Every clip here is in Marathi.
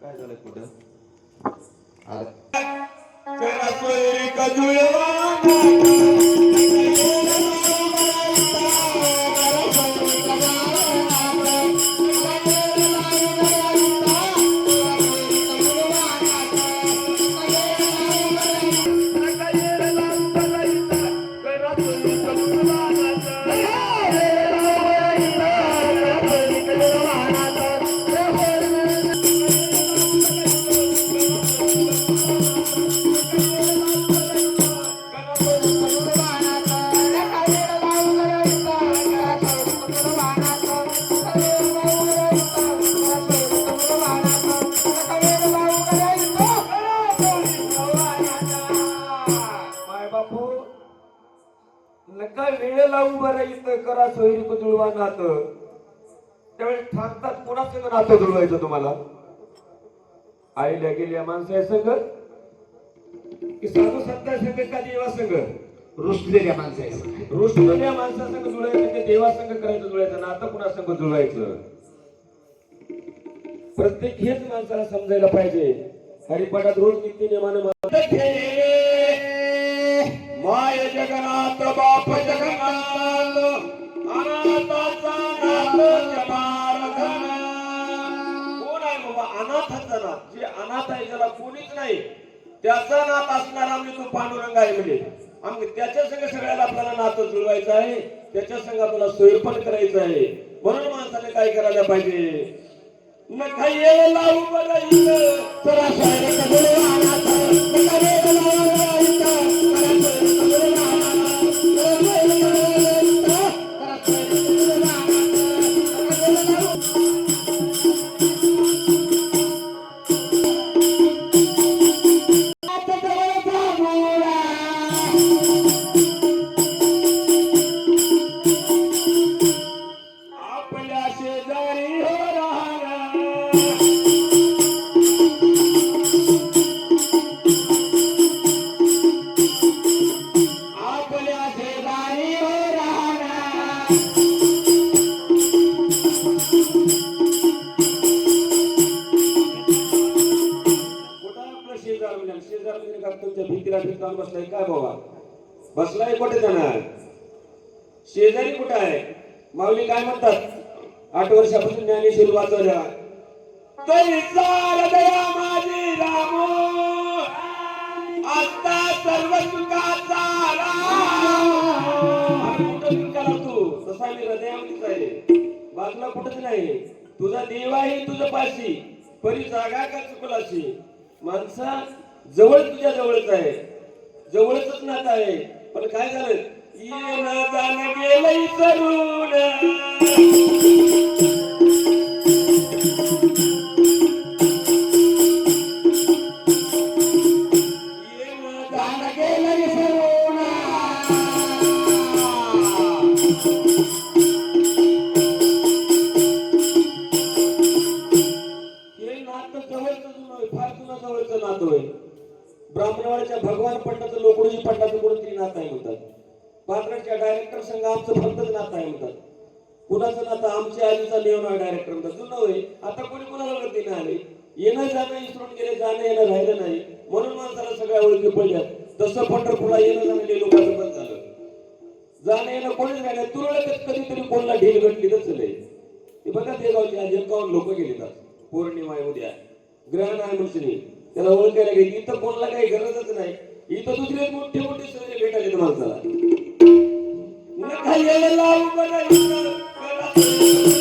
काय झालं कुठं? करा उभं राहायचं करा सोयरी जुळवा नात त्यावेळेस थांबतात कोणा संग नातं जुळवायचं तुम्हाला? आईला गेल्या माणसा संघ की साधू संता संघ का देवा संघ रुसलेल्या माणसाचं रुसलेल्या माणसा संघ जुळायचं ते देवा संघ करायचं जुळायचं नातं कुणा संघ जुळवायचं? प्रत्येक हेच माणसाला समजायला पाहिजे. हरिपाठात रोज नित्य नेमानं माय जगन्नाथ बाप नाथ आहे ज्याला कोणीच नाही त्याचा नाथ असणारा म्हणजे तो पांडुरंग आहे म्हणजे आम्ही त्याच्या संग सगळ्याला आपल्याला नातं जुळवायचं आहे त्याच्या संग आपल्याला सोयरपण करायचं आहे. म्हणून माणसाने काय करायला पाहिजे? नका ये लावू बरं इथं. चला भीतीला बसलाय. काय बाबा? बसलाय कुठे जाणार? शेजारी कुठं आहे? माऊली काय म्हणतात? आठ वर्षापासून ज्ञानेश्वर वाचवल्या. तरी चाल दया माझी रामो. आता सर्व सुखाचा तू तसा मी हृदयामध्येच आहे. बाजूला कुठंच नाही. तुझा देव आहे तुझं पाशी. परी जागा का चुकलाशी? माणसा जवळ तुझ्या जवळच आहे. जवळच नात आहे. पण काय झालं? येणं जाणं गेलंय आमच्या आईचा नेवणार डायरेक्टर म्हणतात जुनं होय आता कोणी कोणाला गर्दी नाही आले? येणं जाणं विसरून गेले जाणं येणं राहिलं नाही. म्हणून माणसाला सगळ्या ओळखी पडल्यात तसं पंढरपूरला येणं जाणं लोकांचं बंद झालं. जाणं येणं कोणीच नाही. तुरळकच कधीतरी कोणला ढील घटली नसले ते बघा ते गावचे आज एकावन्न लोक गेले आज पौर्णिमा उद्या. ग्रहण आहे म्हणून त्याला ओळखायला गेली. इथं कोणाला काही गरजच नाही. इथं दुसरे मोठे मोठे सगळे भेटायचे माणसाला. thank you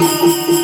Música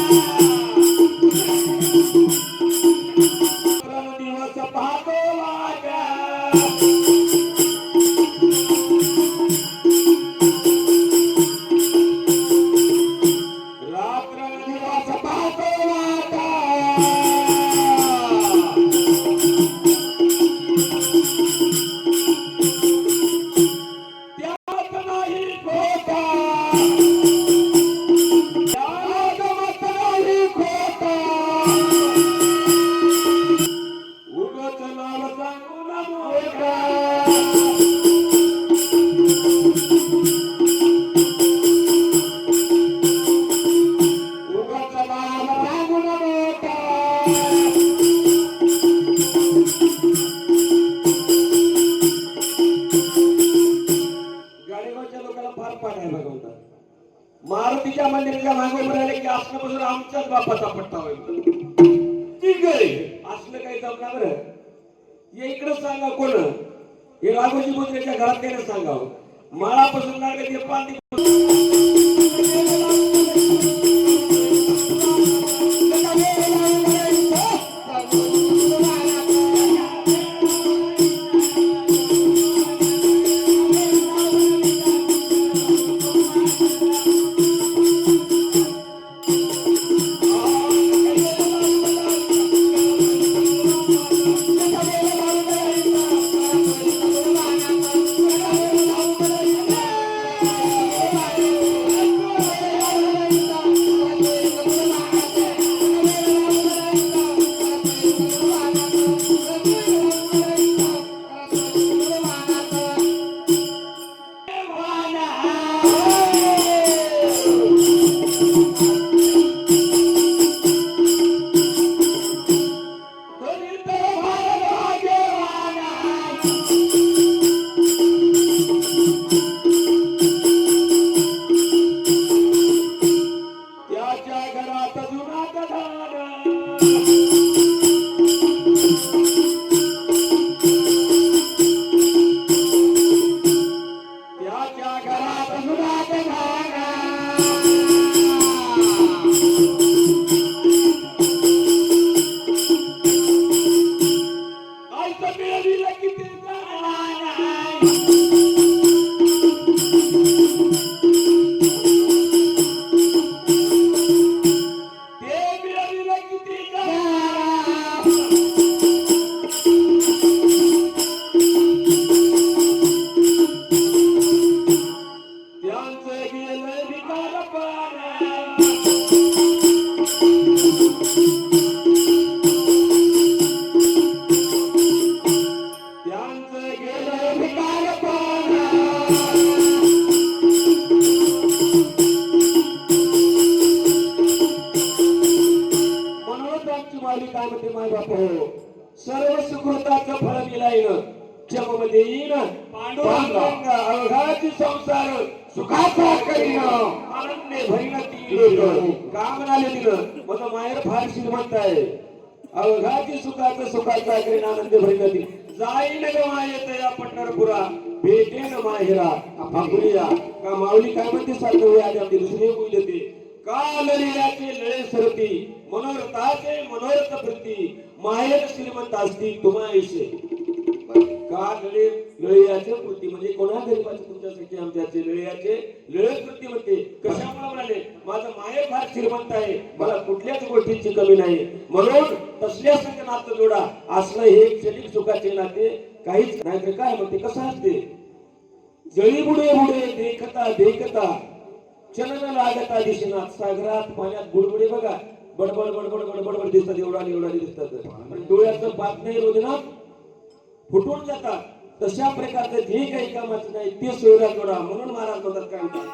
लोकांना फार आहे भगवंता मारुतीच्या मंदिराच्या मागे म्हणाले की असण्यापासून आमच्याच बापाचा पट्टा होईल. ठीक आहे असलं काही जमणार बरं? हे इकडं सांगा कोण? हे राघोजी मुद्रेच्या घरात त्याने सांगावं. माळापासून लागले ते पाणी. काय म्हणते माय बाप हो. सर्व सुकृताचं फळ मिळायन क्षममध्ये येईन पांडुरंग. अवघाची संसार सुखाचा करीन. आनंदे भरीन ती माहेर फार श्रीमंत आहे. अवघाची सुखाचं सुखाचा करीन आनंद भरीन ती. जाईल ग या पंढरपुरा भेटेन माहेरा फाकुलिया का माऊली काय म्हणते सारखं दुसरी बोल देते काल लळे सरती मनोरथाचे मनोरथ प्रती. माहेर श्रीमंत असती तुम्हाशी काल लळे लळयाचे कृती म्हणजे कोणा गरीबाचे? तुमच्यासाठी आमच्याचे लळयाचे लळे कृती म्हणते. कशामुळे म्हणाले? माझं माहेर फार श्रीमंत आहे. मला कुठल्याच गोष्टीची कमी नाही. म्हणून तसल्या संग नातं जोडा? असलं हे क्षणिक सुखाचे नाते काहीच नाही तर काय म्हणते? कसं असते? जळी बुडे बुडे देखता देखता चलन लागता दिशेना सागरात पाण्यात बुडबुडे बघा. बडबड बडबड बडबड बड दिसतात एवढा एवढा दिसतात. पण डोळ्याचं बात नाही रोजना फुटून जातात. तशा प्रकारचं जे काही कामाचं नाही ते सोयरा जोडा. म्हणून महाराज म्हणतात काय म्हणतात,